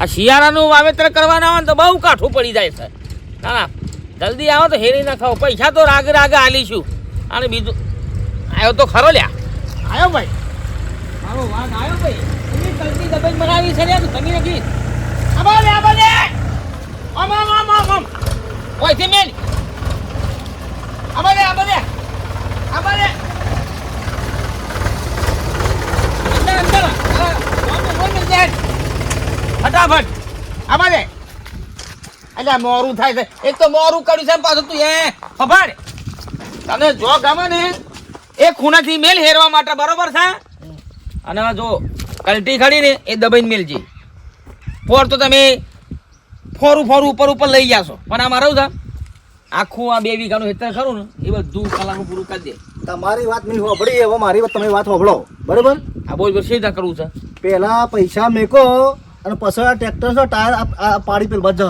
આ શિયાળાનું વાવેતર કરવાના હોય ને તો બહુ કાઠું પડી જાય છે. ના ના, જલ્દી આવો તો હેરી ના ખાવ પૈસા તો રાગે રાગે આલીશું. અને બીજું આવ્યો તો ખરો લ્યા. આવ્યો ભાઈ. મારો વાઘ આવ્યો ભાઈ. એની જલ્દી દબાઈ બનાવી છે નથી. આબા લે આબા લે આમ. આમ આમ આમ આમ ઓય લે આબા લે અંદર અંદર હા, બોલ બોલ બોલ જાય ફટાફટ. આમાં દે. એટલે મોરું થાય છે. એક તો મોરું કર્યું છે પાછું તું એ. ખબર તને જો ગમે ને એ ખૂણાથી મેલ હેરવા માટે બરોબર છે? અને જો કલટી ખડી ને એ દબાઈને મેલજી. ફોર તો તમે ફોરું ફોરું ઉપર ઉપર લઈ જાશો. પણ આ મારું છે. આખું આ બે વીઘાનું હેતર ખરું ને એ બધું કલાકનું પૂરું કરી દે. તમારી વાત નહીં હોભળી હવે મારી વાત તમે વાત હોભળો. બરોબર? આ બોલ સીધા કરવું છે? પહેલા પૈસા મેકો અને પછી આ ટ્રેક્ટર છે ટાયર પાડી પેલ બજ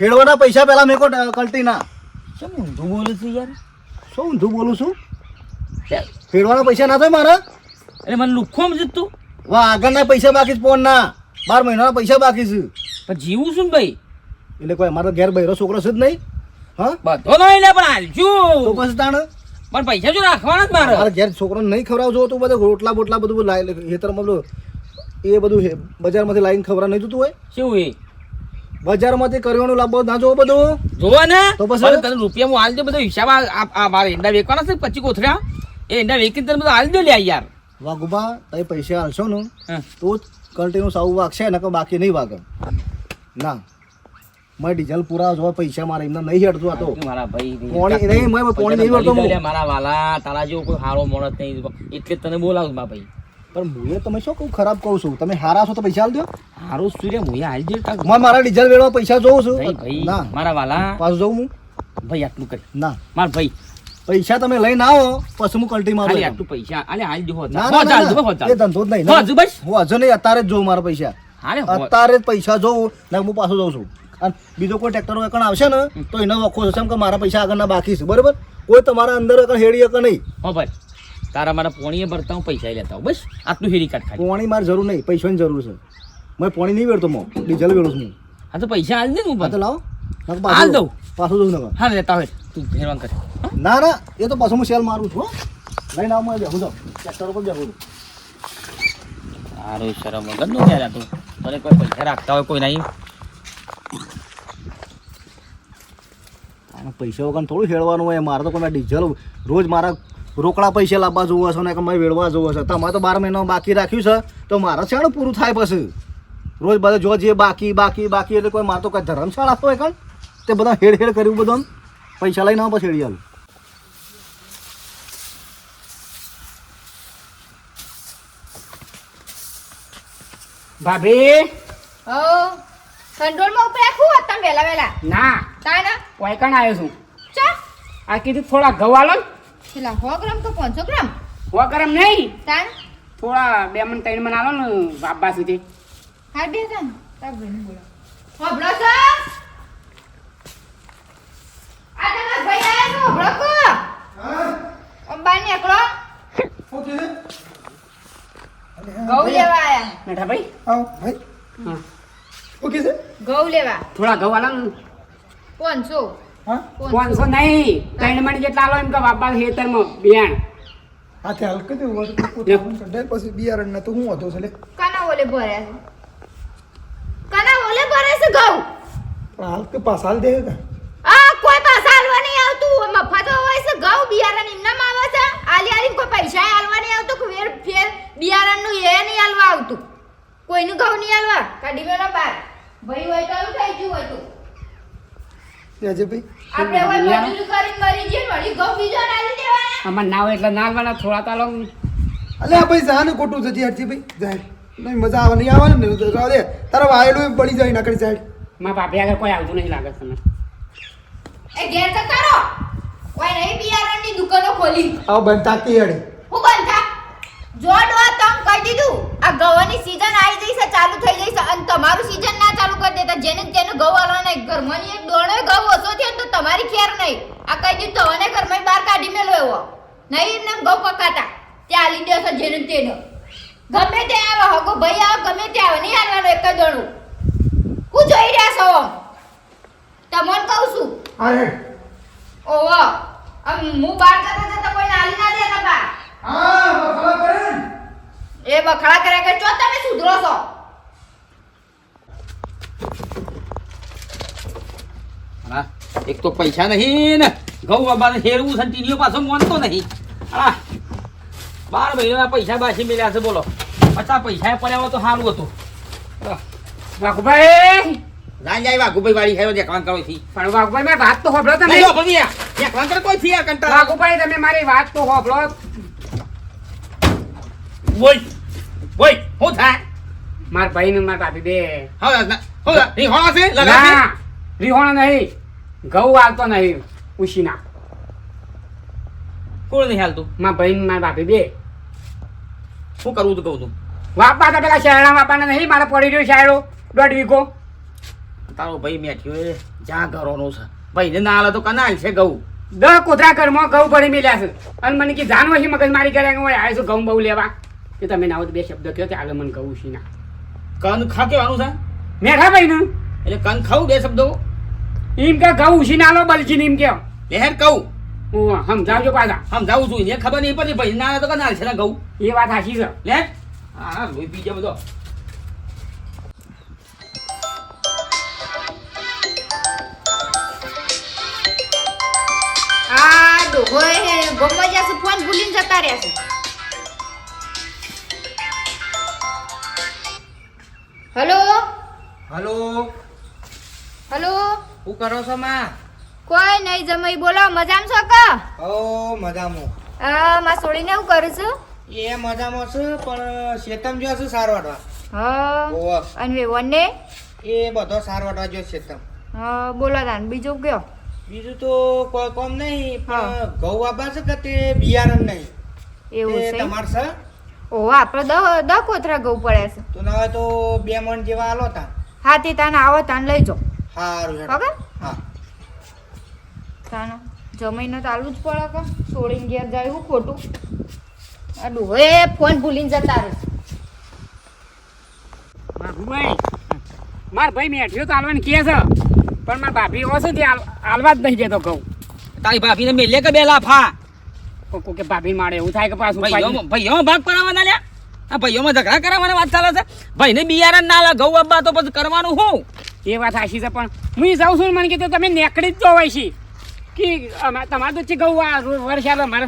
હેડવાના પૈસા પહેલાં મેં કોઈ ટ- કલ્ટીના. શું ઊંધું બોલે છે યાર? શું ઊંધું બોલું છું? હેડવાના પૈસા ના થાય મારા? એટલે મને લુખો સમજે તું. વા આગળના પૈસા બાકી ફોન ફોનના બાર મહિનાના પૈસા બાકી છે. પણ જીવું છું ને ભાઈ. એટલે કોઈ મારો ઘેર બૈરો છોકરો છે જ નહીં. હા? બધો નો પણ તો પછી તાણ? પણ પૈસા જો રાખવાના જ મારે. મારા ઘેર છોકરો નહીં ખવડાવજો તો બધું રોટલા બોટલા બધું હેતરમાં બધું એ બધું હે- બજારમાંથી લાઈન ખબર નહીં જોતું હોય? શું એ? બજારમાંથી કરિયાણું લાભ ના જોવો બધું. જોવો ને. તો પછી? તને રૂપિયા હું હાલ દે બધો હિસાબ આ- મારે ઈંડા વેચવાના છે પચી કોથળા એ ઈંડા વેચીને તને બધું હાલ દે લ્યા યાર. વાઘુબા તમે પૈસા હાલશો ને. તો જ કલ્ટીનું સાવું વાગશે ને બાકી નહીં વાગે. ના. મેં ડીઝલ પૂરા જોવા પૈસા મારે એમને નહીં હેડતું આ તો. મારા ભાઈ પોણી નહીં મેં પોણી નહીં ગયા મારા વાલા તારા જેવો કોઈ હારો મોણસ નહીં. એટલે જ તને બોલાવું મારા ભાઈ. પણ મુએ તમે શું કહું ખરાબ કહું છું? તમે હારા છો તો પૈસા આલજો હારું સૂર્ય મુએ હાલ દે કાક. મારા ડીઝલ વેળવા પૈસા જોઉં છું. ભાઈ ના. મારા વાલા. પાછું જોઉં હું. ભાઈ આટલું કરી. ના. માર ભાઈ. પૈસા તમે લઈને આવો પછી હું કલ્ટી મારું આટલું પૈસા. આલે હાલ જો. હોત ના ના, એ ધંધો જ નહીં. હજુ બસ. હું હજુ નહીં અત્યારે જ જોઉં મારા પૈસા. અત્યારે જ પૈસા જોઉં ને હું પાછું જોઉં છું. અને બીજો કોઈ ટ્રેક્ટર એકણ આવશે ને તો એનો વખો થશે કે મારા પૈસા આગળના બાકી છે. બરાબર? કોઈ તમારા અંદર એકણ હેડી એક નહીં. હા ભાઈ. તારા મારા પોણીએ ભરતા હું પૈસા લેતા બસ આટલું હેરી કાઢ ખાલી. પોણી મારે જરૂર નહીં પૈસાની જરૂર છે. મેં પોણી નહીં વેડતો મો ડીઝલ વેડું છું હું. તો પૈસા હાલ દે હું પાછો. લાવો. હાલ દઉં. પાછું દઉં નકર. હા લેતા હોય. તું હેરવાન કરે. ના ના એ તો પાછું હું સેલ મારું છું. લઈને આવું મને બેહું જાઉં. ટ્રેક્ટર ઉપર બેહું સારું શરમ વગરનું ક્યારે આ તું. મને કોઈ પૈસા રાખતા હોય કોઈ નહીં. પૈસા વગર થોડું હેળવાનું હોય મારે તો કોઈ ડીઝલ રોજ મારા રોકડા પૈસા લાવવા જોવો છો ને કે મેં વેડવા જોવો છે તમારે તો બાર મહિનો બાકી રાખ્યું છે તો મારે શાણું પૂરું થાય પછી? રોજ બધા જો જે બાકી બાકી બાકી એટલે કોઈ મારે તો કંઈ ધર્મશાળા હોય કણ તે બધા હેડ હેડ કર્યું બધું પૈસા લઈને આવો પછી હેડી આવું. ભાભી? કંટ્રોલમાં ઉપર હોત ના. ના વાયકણ આવ્યો છું. ચા. આ કીધું થોડા ગવાલો ને. છેલ્લા સો ગ્રામ તો પાંચસો ગ્રામ? સો ગ્રામ નહીં. તાન? થોડા બે મણ ત્રણ મણ આલો ને બાબા સુધી. હા બે તાન. તાર ભાઈને બોલો. હોભળો છો? આ તમારા ભાઈ આયા છો હોભળો કો અંબા નીકળો. ઘઉં લેવા આયા મેઠા ભાઈ? હા. ઘઉં લેવા. થોડા ગૌ આલો ને. પાંચસો નહીં. ત્રણ મણ જેટલા લો એમ કે બાબા ખેતરમાં બિયાણ હાથે હાલ દે કઢાય પછી બિયારણ ને તો હું હતો છે લે કાના ઓલે ભરે કના ઓલે ભરે છે ઘઉં? પણ હાલ પાસાલ દે કે? આ કોઈ પાસાલવા હાલવા નહીં આવતું. મફત હોય છે ઘઉં બિયારણ એમનામાં આવે છે. આલી આલી કોઈ પૈસા હાલવા નહીં આવતું કે વેર ફેર બિયારણનું એ નહીં હાલવા આવતું. કોઈનું ઘઉં નહીં આલવા કાઢી મેળો બાર. ભાઈ હોય તો એવું થઈ ગયું હોય તો આજે આપણે હોય મજૂરી કરીને મરી જઈએ વળી બીજો નાલી દેવાના. એટલે થોડા અલે ભાઈ જાને ખોટું છે હરજી ભાઈ. જાય. નહીં મજા આવે નહીં આવે ને? તો દે તારા બળી જાય નાકડી સાઈડ. મારા બાપી આગળ કોઈ આવતું નહીં લાગે તમને એ ઘેર તો કરો. કોઈ નહીં બિયારણની દુકાનો ખોલી. આવ બનતા કે હું બંધ થા જો ડો તમ કહી દીધું. આ ગવાની સીઝન આવી જઈ છે ચાલુ થઈ જઈ છે અને તમારું સીઝન ના ચાલુ કરી દેતા જેને જેને ઘઉં આલવાના એક ઘરમાં એક દોણે ઘઉં ઓછો થયો તો તમારી ખેર નહીં. આ કહી દીધું તવને ઘરમાં બહાર કાઢી મેલો એવો. નહીં એમને ઘઉં પકાતા. ત્યાં આલી દેશો જેને તેનો. ગમે તે આવે હગો ભાઈ આવે ગમે તે આવે નહીં હાલવાનું એક જ દોણું. હું જોઈ રહ્યા છો? તમને કહું છું. ઓહો હું બહાર કરતા તો કોઈ હાલી ના દેતા બા. હા ખબર ને. એ બખડા કરે કે ચો તમે સુધરો છો. હા એક તો પૈસા નહીં ને. ઘઉં બાબાને હેરવું ટીનીઓ પાછો માનતો નહીં. હા બાર મહિનાના પૈસા બાસી મેળ્યા છે બોલો. પચાસ પૈસા પડ્યા હોય તો સારું હતું. વાઘુભાઈ! ના જાય વાઘુભાઈ વાળી ખાયો દેખવાન કરો થી પણ વાઘુભાઈ મેં વાત તો હોભળો તમે. નહીં હોભળી. કરો કોઈ થી યાર કંટાળો. વાઘુભાઈ તમે મારી વાત તો હોભળો. બોલ. બોલ શું થાય? મારા ભાઈ ને માર ભાભી બે. હવે નહીં હોવા છે? લગા છે? નહીં. ઘઉં આવતો નહીં. ઉશીના કોણ નહીં હાલતું? મારા ભાઈ ને માર ભાભી બે. શું કરવું તું કહું તું? વાપા તો પેલા શહેરના વાપાને નહીં મારે પડી રહ્યો શહેરો. દોઢ વીઘો. તારો ભાઈ મેઠ્યો એ જ્યાં ઘરોનો છે. ભાઈને ના હાલે તો કનાલ છે ઘઉં. દસ કોથરા ઘરમાં ઘઉં ભરી મેલ્યા છે. અને મને કે જાન વહી મગજ મારી કર્યા કે હું આવ્યો છું ઘઉં બહુ લેવા. કે તમે ના બે શબ્દ કહો ચાલે મને છું ના કન ખા કેવાનું છે? મેઠા ભાઈ ને? એટલે કન ખાવું બે શબ્દો? એમ કે કહું છું ના લો બલજી એમ કે લહેર કહું. હું સમજાવજો પાછા. સમજાવું છું. એને ખબર નહીં પડી ભાઈ ના તો કના છે ના કહું એ વાત સાચી છે. લે? હા લોહી પી ગયા બધો. આ ડોહોય ગમવા જશે ફોન ભૂલીને જતા રહ્યા હલો? હલો? હલો? હું કરો છો માં? કોઈ નહીં જમાઈ બોલો. મજામાં છો કા? ઓ મજામાં. હા માં છોડીને હું કરું છું? એ મજામાં છું પણ શેતમ જો છું સાર વાટવા હા અને અને વેવણને એ બધો સાર વાટવા જો શેતમ. હા બોલો તાન બીજું કયો? બીજું તો કોઈ કોમ નહીં. પણ ઘઉં વાપા છે કે તે બિયારણ નહીં? એવું છે તમાર છે? ઓહો આપણે દ દ કોથરા ઘઉં પડે છે. તો ના તો બે મણ જેવા આલો તા હા તે તાને આવો તાન લઈ જાઓ. સારું હેડો. ઓકે હા. તાન જમીને ચાલુ જ પડે કે? છોડીને ઘેર જાય હું ખોટું? આ ડોહે ફોન ભૂલીને જતા રહે. ભાઈ માર ભાઈ મેઠ્યો તો હાલવાની કે છે. પણ મારા ભાભી હશે તે આલવા હાલવા જ નહીં જતો કહું તારી ભાભીને મેલે કે બે લાફા કોકો કે ભાભી મારે એવું થાય કે પાછું ભાઈઓ ભાઈઓ ભાગ પડાવવાના લ્યા. આ ભાઈઓમાં ઝઘડા કરાવવાની વાત ચાલે છે. ભાઈને બિયારણ ના લા ઘઉં અબ્બા તો પછી કરવાનું હું એ વાત હાશી છે પણ હું જાઉં છું ને મને કીધું તમે નેકડી જ જોવાય છે. કે તમારે તો છે ગૌ આ વર્ષ મારે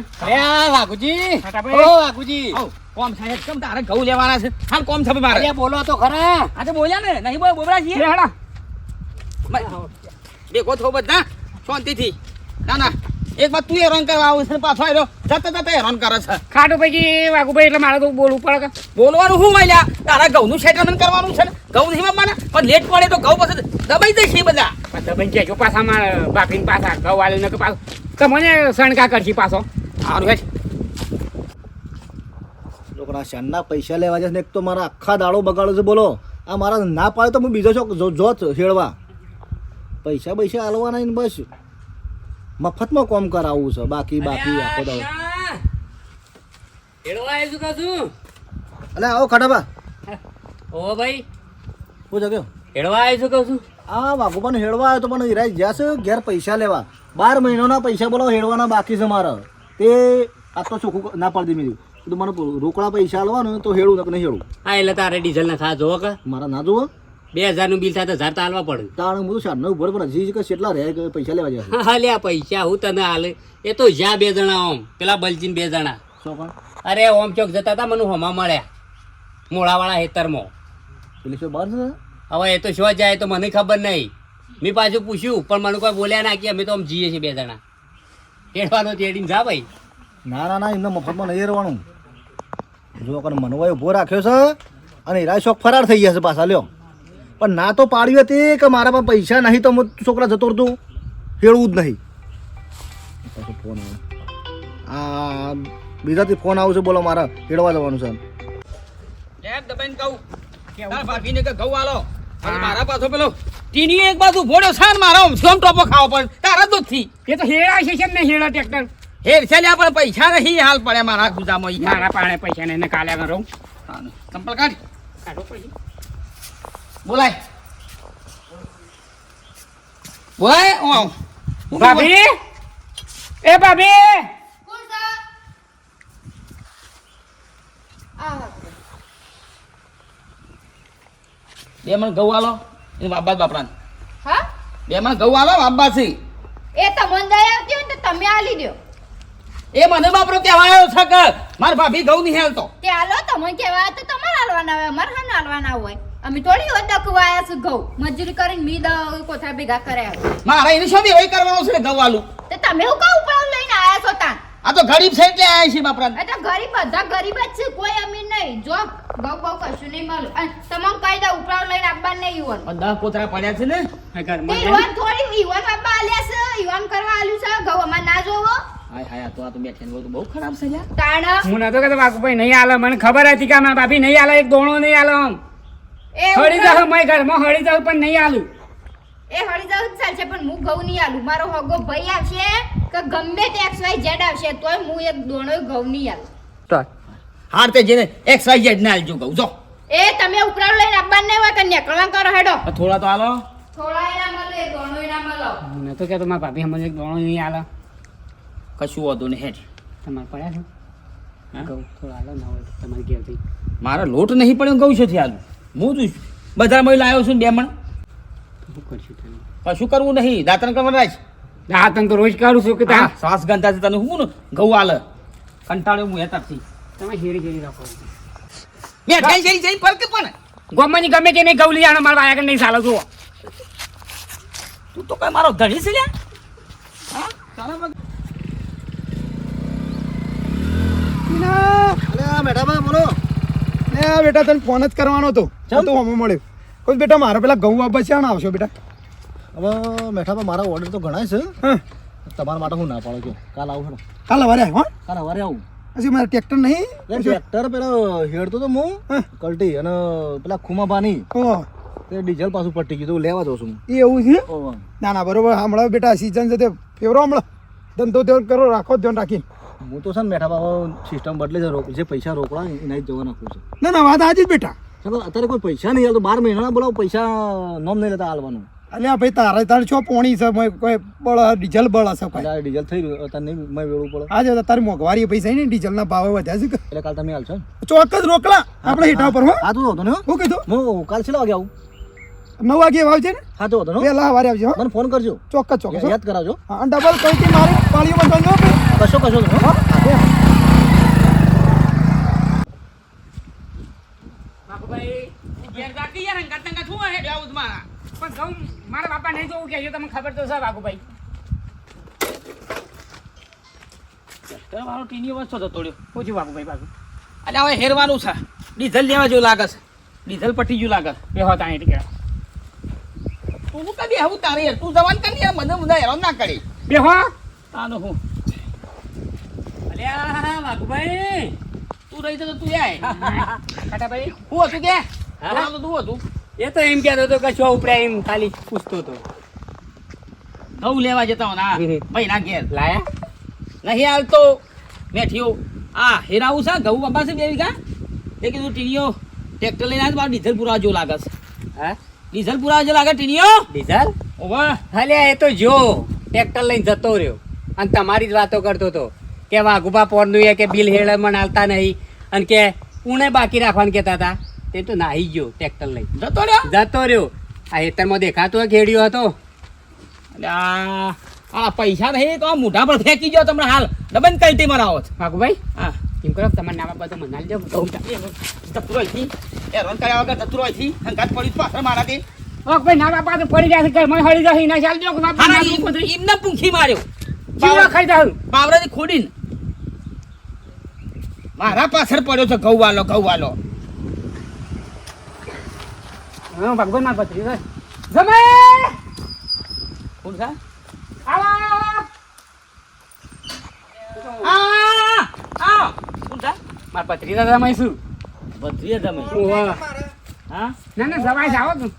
વાઘુજી. ઓ વાઘુજી. કોમ સાહેબ કેમ તારે ઘઉં લેવાના છે? હાલ કોમ સાહેબ મારે અરે બોલો તો ખરા. આ તો બોલ્યા ને. નહીં બોલ બોબરા છીએ. હેડા. દેખો થો બધા. શાંતિથી. ના ના. એક વાર તું હેરાન કરવા આવું છે ને પાછો આવ્યો જતા જતા હેરાન કરે છે. ખાટો પછી વાઘુભાઈ એટલે મારે તો બોલવું પડે બોલવાનું શું મળ્યા? તારા ઘઉંનું સેટલમેન્ટ કરવાનું છે ને? ઘઉં નહીં માના. પણ લેટ પડે તો ઘઉં પછી દબાઈ જશે બધા. દબાઈ જાય જો પાછા મારા બાપીને પાછા ઘઉં વાલે ને કે પાછું. કે મને શણકા કરશી પાછો. સારું હેઠ છોકરા શાનના પૈસા લેવા છે ને એક તો મારા આખા દાડો બગાડો છે બોલો. આ મારા ના પાડે તો હું બીજો છોક જો જો જ હેળવા પૈસા પૈસા આલવાના બસ. મફતમાં કોમ કરાવવું છે. બાકી બાકી આખો દાડો અલે આવો ખડાબા ઓ ભાઈ. શું જગ્યો? હેડવા આવ્યો છું કહું છું? આ પણ હેડવા આવ્યો તો પણ હિરાઈ જશે છે. ઘેર પૈસા લેવા. બાર મહિનાના પૈસા બોલો હેડવાના બાકી છે મારા. તે આ તો ચોખ્ખું ના પાડી દીધી કીધું. મને રોકડા પૈસા આલવાનું તો નક નહીં હેળું હા એટલે તારે ડીઝલ ના ખા જોવો કે? મારા ના જુઓ બે હજારનું બિલ સાથે હજાર તો હાલવા પડે. તાણું બધું સાર નવું ઊભો પણ હજી કેટલા રહે પૈસા લેવા જાય હા લ્યા પૈસા હું તને હાલે. એ તો જ્યાં બે જણા ઓમ પેલા બલજીન બે જણા. અરે ઓમ ચોક જતા હતા મને હોમા મળ્યા. મોડાવાળા હેતરમાં એટલે બહાર છે હવે એ તો શું જાય તો મને ખબર નહીં. મેં પાછું પૂછ્યું પણ મને કોઈ બોલ્યા ના કે અમે તો આમ જીએ છીએ બે જણા. તેડવાનો તેડીને જા ભાઈ. ના ના ના એમને મફતમાં નહીં રહેવાનું. જો મનવાય ઊભો રાખ્યો છે અને રાય શોખ ફરાર થઈ ગયા છે પાછા લ્યો. પણ ના તો પાડ્યું હતી કે મારા પાસે પૈસા નહીં તો હું છોકરા જતો હતું હેળવું જ નહીં. ફોન આવે આ બીજાથી ફોન આવશે બોલો મારા હેળવા જવાનું છે. દબાઈને કહું? તારા ભાભીને કે ઘઉં આલો. મારા પાછો પેલો ટીની એક બાજુ ભોળ્યો છે ને મારો આમ ટોપો ખાવો પણ તારા દૂધથી એ તો હેડા છે ને હેડા ટ્રેક્ટર? હેર છે લ્યા પણ પૈસા નહીં હાલ પડે મારા ગુજામાં મારા પાણે પૈસા ને કાલે રહું ચંપલ કાઢ. કાઢો પછી. બોલાય. બોલાય હું આવું. ભાભી? એ ભાભી! કોણ છે આ બે મણ ઘઉં આલો એ બાબા બાપરાને. હા? બે મણ ઘઉં આલો બાબા છે એ તમને દયા આવતી હોય ને તમે આલી દ્યો. એ મને બાપરો કહેવા આવ્યો છે કે માર ભાભી ઘઉં નહીં હાલતો તે આલો તમને કહેવાય તો તમારે હાલવાના હોય અમારે હા હાલવાના હોય. અમે થોડી હોય છે ઘઉં. મજૂરી કરીને મી દ કોથળા ભેગા કર્યા મારા એને શું હોય કરવાનું છે ઘઉં આલુ તો તમે હું કહું પણ લઈને આયા છો તાન? આ તો ગરીબ છે એટલે આયા છે બાપરા એટલે ગરીબ બધા ગરીબ જ છે કોઈ અમીર નહીં. જો ઘઉં બહુ કશું નહીં મળે. અને તમામ કાયદા ઉપરાવ લઈને આપવા નહીં હોય. બધા કોતરા પડ્યા છે ને? યુવાન થોડી ઈવન આપવા આલ્યા છે ઈવન કરવા આલ્યું છે. ઘઉં અમારે ના જોવો. હાય હાય તો આ તો બેઠેન બહુ બહુ ખરાબ છે યાર. તાણ? હું નતો કહેતો બાકુભાઈ નહીં આલે મને ખબર હતી કે મારા ભાભી નહીં આલે એક દોણો નહીં આલે આમ. એ હળી જાવ મારી ઘરમાં હળી જાવ પણ નહીં આલું. એ હળી જાવ ચાલશે પણ હું ઘઉં નહીં આલું. મારો હગો ભાઈ આવશે કે ગમે તે એક્સ વાય ઝેડ આવશે તોય હું એક દોણો ઘઉં નહીં આલું. હાર તે જેને એક્સ વાય ઝેડ ના આલજો ઘઉં જો. એ તમે ઉપરાળ લઈને આપવા હોય કે નીકળવા કરો હેડો. થોડા તો આલો. થોડા એના મળે દોણો એના મળો. હું નતો કહેતો મારા ભાભી હમણાં એક દોણો નહીં આલે. કશું વાંધો નહીં હેઠ. તમારે પડ્યા છે? ઘઉં થોડા આલો ના હોય તો તમારી ઘેરથી મારે લોટ નહીં પડ્યો ઘઉં છે હાલ. હું જ બધા મહિલા લાવ્યો છું બે મણ. શું કરશું તમે કશું કરવું નહીં. દાંતણ કરવા રાખ તને તો રોજ કાઢું છું કે તા? શ્વાસ ગંધા છે તને હું ને? ઘઉં હાલ. કંટાળ્યો હું હેતાથી તમે હેરી હેરી રાખો મેં જઈ જઈ જઈ પર કે પણ. ગોમની ગમે કે નહીં ઘઉં લઈ આનો મારા વાયા નહીં ચાલો જુઓ. તું તો કઈ મારો ધણી છે લ્યા? હા? તારા અલે બોલો. ને બેટા તને ફોન જ કરવાનો હતો? તો હમો મળ્યો. કોઈ બેટા મારા પેલા ઘઉં વાપસ છે આવશો બેટા. હવે મેઠાભાઈ મારા ઓર્ડર તો ઘણા છે. હા. તમારા માટે હું ના પાડો છો. કાલ આવું છો કાલ સવારે આવ્યો કાલ સવારે આવું. પછી મારે ટ્રેક્ટર નહીં? ટ્રેક્ટર પેલો હેડતો તો હું હા. કલટી અને પેલા ખુમાબાની ઓહો તે ડીઝલ પાછું પટી ગયું તો લેવા દઉં છું એ એવું છે. ના ના બરોબર. હમણાં બેટા સિઝન છે તે ફેવરો હમણાં. ધંધો ધ્યાન કરો રાખો ધ્યાન રાખીને. હું તો છે ને મેઠા બાબા સિસ્ટમ બદલે છે જે પૈસા રોકડા એના જ જવા નાખું છું. ના ના વાત આજે જ બેટા. અત્યારે કોઈ પૈસા નહીં હાલતો બાર મહિનાના બોલાવો પૈસા નોમ નહીં લેતા હાલવાનું. અલ્યા ભાઈ તારે તારે છો પોણી છે? કોઈ બળ ડીઝલ બળ હશે કોઈ? ડીઝલ થઈ રહ્યું અત્યારે નહીં મેં વેળવું પડે. આજે તારી મોંઘવારી પૈસા નહીં ડીઝલના ભાવ વધ્યા છે એટલે કાલ તમે હાલશો ચોક્કસ રોકલા આપણે હેઠા ઉપર હો. તું હતો ને હો. કીધું? હું કાલ છેલ્લા વાગે આવું. નવ વાગે આવજે ને? હા તો. વહેલા સવારે આવજે મને ફોન કરજો. ચોક્કસ ચોક્કસ યાદ કરાવજો. હા અને ડબલ કઈ મારી પાળીઓ બંધો કશો કશું હે. પણ ઘઉં મારા બાપા નહીં જોવું કે તમને ખબર તો છે બાપુભાઈ. તો મારો ટીની વસ્તો તોડ્યો પૂછ્યું બાપુભાઈ બાપુ એટલે હવે હેરવાનું છે. ડીઝલ લેવા જેવું લાગે છે. ડીઝલ પટી ગયું લાગે. બે હોતા અહીં તું કદી આવું તારે તું જવાન કરી મને મને હેરાન ના કરી. બે હો. તાનો હું. અલ્યા તું રહી તો તું આય. ખાટાભાઈ હું હતું કે? હા? તો તું હતું? એ તો એમ કહેતો હતો કે શું ઉપડ્યા એમ ખાલી પૂછતો હતો. ઘઉં લેવા જતા ના. ભાઈ ના ઘેર. લાયા? નહીં હાલતો મેઠિયો આ હેરાવું છે ઘઉં બાબા છે બે વીઘા? એ કીધું ટીણીઓ ટ્રેક્ટર લઈને આવે મારે ડીઝલ પુરાવા જો લાગે છે. હા? ડીઝલ પુરાવા જો લાગે ટીણીઓ? ડીઝલ ઓવા. અલ્યા એ તો જો ટ્રેક્ટર લઈને જતો રહ્યો. અને તમારી જ વાતો કરતો હતો. કે વાઘુભા પોરનું એ કે બિલ હેડ મને આલતા નહીં. અને કે ઉણે બાકી રાખવાનું કહેતા હતા. તે તો નાહી ગયો ટ્રેક્ટર લઈ જતો રહ્યો? જતો રહ્યો. આ હેતરમાં દેખાતો હોય ખેડ્યો હતો. આ આ પૈસા નહીં તો આ મોઢા પર ફેંકી ગયો તમને હાલ. ડબન કલ્ટી મરાવો છો. વાઘુભાઈ હા. એમ કરો તમારા નામ બધું મનાલ જો જતુરો અહીંથી. એ રન કર્યા વગર જતુરો અહીંથી. હંગાત પડી પાછળ મારાથી. ભાઈ નાવા તો પડી જાય છે. મને હળી જશે ના ચાલ દો કે બાપા હારા એમને પૂંખી માર્યો. ચીવડો ખાઈ જાઉં બાવરાથી ખોડીને. મારા પાછળ પડ્યો છે ઘઉં વાલો ઘઉં વાલો હા ભગવાન ના પથરી જમે! કોણ છે? આવો! આ આ કોણ છે? મારા પથરી દાદા બધી તમે. ઓવા હા? ના ના જવાય જાઓ તું.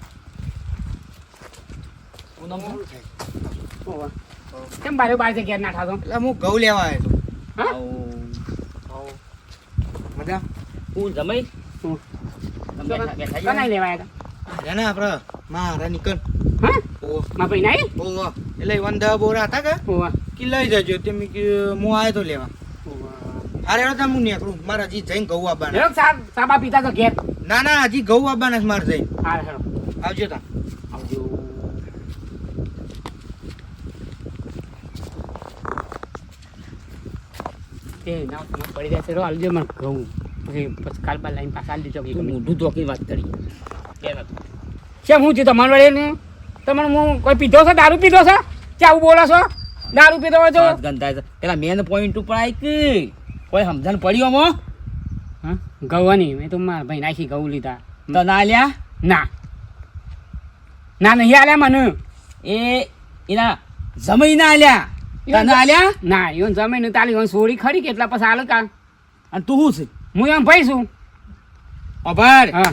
કેમ બારે બાર જગ્યા ના ઠાતો એટલે હું ઘઉં લેવા આવ્યો હા? આવું. મજા હું જમાઈ કનાઈ જઈએ. લેવા આવ્યા આપણે મારા નીકળ હતા? હા ઓહો ભાઈ નાઈ એટલે ઈવન બોરા હતા કે ઓવા કે લઈ જજો તે મેં હું આવ્યો તો લેવા અરે તાર હું નીકળું મારા હજી જઈને ઘઉં આવવાના સાબા પીતા તો ઘેર ના ના હજી ગૌ આવવાના મારે જઈને હા હેડો આવજો તા આવજો એ ના પડી જશે રો આલજો મને ઘઉં પછી પછી કાલ બાર લાઈન પાછા આલી દેજો તો મોઢું ધોકી વાત કરી? કેમ હું થયું? તમારે વડે તમને હું કોઈ પીધો છે? દારૂ પીધો છે? કે આવું બોલો છો? દારૂ પીધો હોય તો? ગંધાય છે. પેલા મેન પોઈન્ટ ઉપર આવી કે કોઈ સમજણ પડ્યો મો હા? ઘઉંની મેં તો મારા ભાઈ નાખી ગૌ લીધા. તો ના લ્યા ના. ના નહીં આલ્યા મને. એ એના જમી ના આલ્યા? તને આલ્યા? ના એવું જમી ને તાલી સોળી ખરી કેટલા પછી આલો કા? અને તું શું છે? હું એમ ભાઈ છું. અભાર. હા.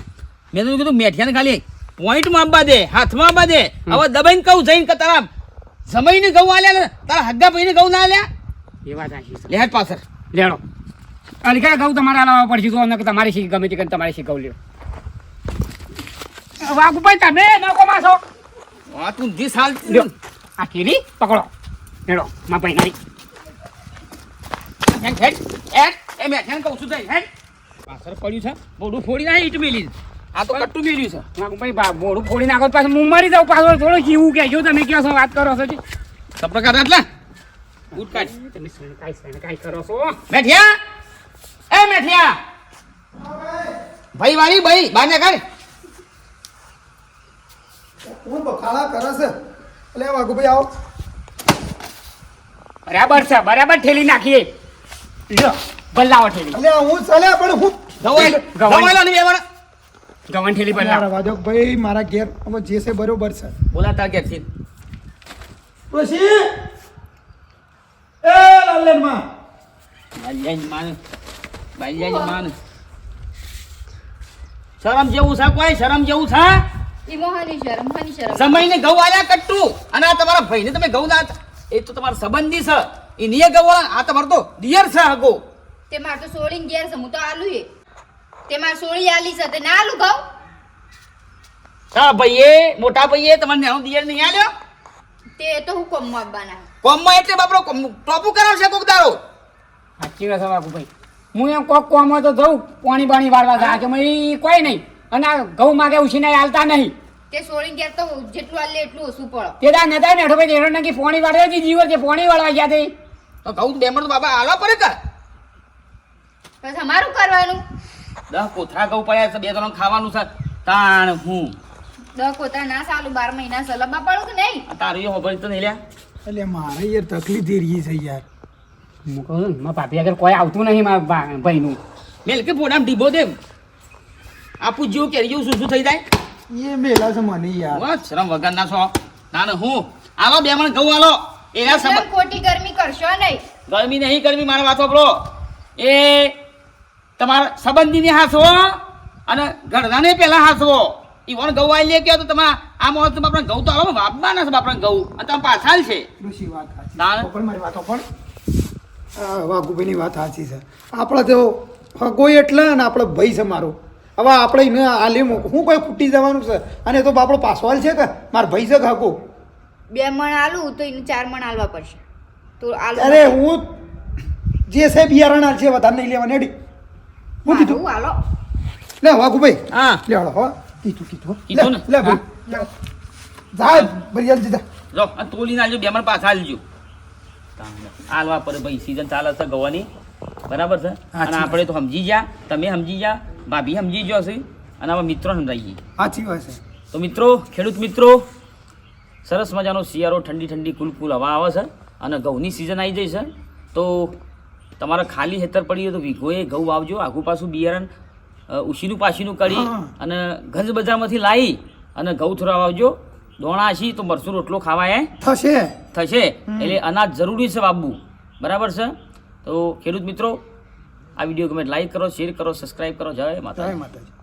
મેં તો કીધું મેઠિયાને ખાલી પોઈન્ટમાં આપવા દે હાથમાં આંબા દે. હવે દબાઈને કહું જઈને કે તારા જમાઈને ઘઉં આલ્યા તારા હગ્ગા ભાઈને ઘઉં ના આલ્યા? એ વાત આખી છે. લે પાછળ. લેડો. ક્યાં ઘઉં તમારે લાવવા પડશે? તો નકર તમારી શીખ ગમે તે કરીને તમારી શીખ ઘઉં લ્યો. વાઘુ ભાઈ તમે નકો માસો. હા તું જી સાલ લ્યો. આ કેરી પકડો. લેડો માં ભાઈ નહીં હેડ હેડ. હેડ. એ મેઠિયાને કહું છું જઈને હેડ. પાછળ પડ્યું છે. બોડું ફોડી નાખે ઈટ મેલી આ તો કટ્ટું મેલ્યું છે. ભાઈ બા મોડું ફોડી નાખો પાછું હું મરી જાઉં પાછું થોડો જીવું કહેજો તમે કહો છો વાત કરો છો જી. સપ્ર કાઢ એટલે. ઉઠ કાઢ. તમે કાઈ કાંઈ કાંઈ કરો છો? મેઠિયા. એ મેઠિયા. ભાઈ વાળી ભાઈ બાને કાઢ હું બખાડા કરે છે. એટલે વાઘુભાઈ આવો. બરાબર છે બરાબર ઠેલી નાખીએ. લ્યો. બલ્લાવો ઠેલી. એટલે હું ચાલે પણ હું ગવાય ગવાય. ગવાય ને ગવન ઠેલી બલ્લાવો વાજકભાઈ મારા ઘેર અમે જે છે બરોબર છે. બોલા તાર કે છે પછી એ લાલનમાં બાલ્યાની માન બાલ્યાની માન. શરમ જેવું છે કોઈ? શરમ જેવું છે? સમયને ઘઉં આલ્યા કટ્ટું. અને આ તમારા ભાઈને તમે ઘઉં ના એ તો તમારા સંબંધી છે. એ નિયે ઘઉં આ તમારો તો દિયર છે હગો. તે માર તો સોળી ઘેર છે હું તો આલુ એ તે માર સોળી આલી છે તે ના આલુ ખાવ હા ભાઈએ મોટા ભાઈએ તમારે નેનો દિયર નહીં આલ્યો? તે તો હું કોમમાં આપવાના કોમમાં એટલે બાપરો કોમ- ટોપું કરાવશે કોક દારો સાચી વાત છે બાપુ ભાઈ. હું એમ કોક કોમ તો જઉં પાણી બાણી વાળવા જા કે મય કોઈ નહીં. અને આ ઘઉં માગે ઉછીને આલતા નહીં. તે સોળી ઘેર તો જેટલું આલે એટલું ઓછું પડો. તે દા નતા ને ભાઈ એરો નાખી પાણી વાળવા જી જીવર છે પાણી વાળવા ગયા તે. તો ઘઉં બેમણ તો બાબા આલવા પડે કે? પછી મારું કરવાનું? દહ કોથરા ઘઉં પડ્યા છે બે ત્રણ ખાવાનું છે. તાણ હું. દહ કોથરા ના સાલું બાર મહિના સલબા પડું કે નહીં? આ તારું એ હોભળી તો નહીં લ્યા. એટલે મારે યાર તકલીફ થઈ રહી છે યાર. હું કહું છું મારા પાપી આગળ કોઈ આવતું નહીં મારા ભાઈનું. મેલ કે પોડામ ઢીબો દે આપું જેવું કેરી જેવું શું શું થઈ જાય? એ મેલા છે મને યાર. શરમ વગર ના છો તાણ હું આલો બેમણ ઘઉં આલો. એના ખોટી ગરમી કરશો નહીં. ગરમી નહીં ગરમી મારા વાત સાંભળો. એ તમારા સંબંધીને હાસવો અને ગણધાને પહેલાં હાંસવો. હાસવો વણ ઘઉં આવી લે કે તો તમે આ મોહત્સવ આપણે ઘઉં તો આવો વાપવાના છે આપણે ઘઉં. અને તમે પાછાલ છે. ઋષિ વાત પણ મારી વાતો પણ વાઘુભાઈની વાત સાચી છે. આપણે તો ફગોય એટલે ને આપણે ભાઈ છે મારો. હવે આપણે એને આલે હું કોઈ ખૂટી જવાનું છે? અને એ તો આપણો પાસવાલ છે કે? મારો ભાઈ છે કે હકો બે મણ આલું તો એને ચાર મણ આલવા પડશે. તો અરે હું જે છે બિયારણ છે વધારે નહીં લેવાની હેડી. હું કીધું મારું આલો લે વાઘુભાઈ હા લે હાલો હો કીધું કીધું કીધું ને? લે લે ભાઈ જા ભરી જલ્દી જો આ તોલીને આલજો બેમણ પાછા આલજો આલવા પર ભાઈ સીઝન ચાલે છે ગવાની બરાબર છે અને આપણે તો સમજી ગયા તમે સમજી ગયા ભાભી સમજી ગયો છે અને આવા મિત્રો સમજાઈએ સાચી વાત છે તો મિત્રો ખેડૂત મિત્રો સરસ મજાનો શિયાળો ઠંડી ઠંડી કુલકુલ હવા આવે છે અને ઘઉંની સિઝન આવી જાય છે તો તમારે ખાલી હેતર પડી તો વીઘોએ ઘઉં વાવજો આખું પાછું બિયારણ ઉછીનું પાછીનું કરી અને ગંજ બજારમાંથી લાવી અને ઘઉં થોડા વાવજો. દોણા છી તો મરસું રોટલો ખાવાય થશે. થશે. એટલે અનાજ જરૂરી છે વાવવું બરાબર છે? તો ખેડૂત મિત્રો આ વીડિયો ગમે લાઈક કરો શેર કરો સબસ્ક્રાઈબ કરો. જય માતા જય માતાજી.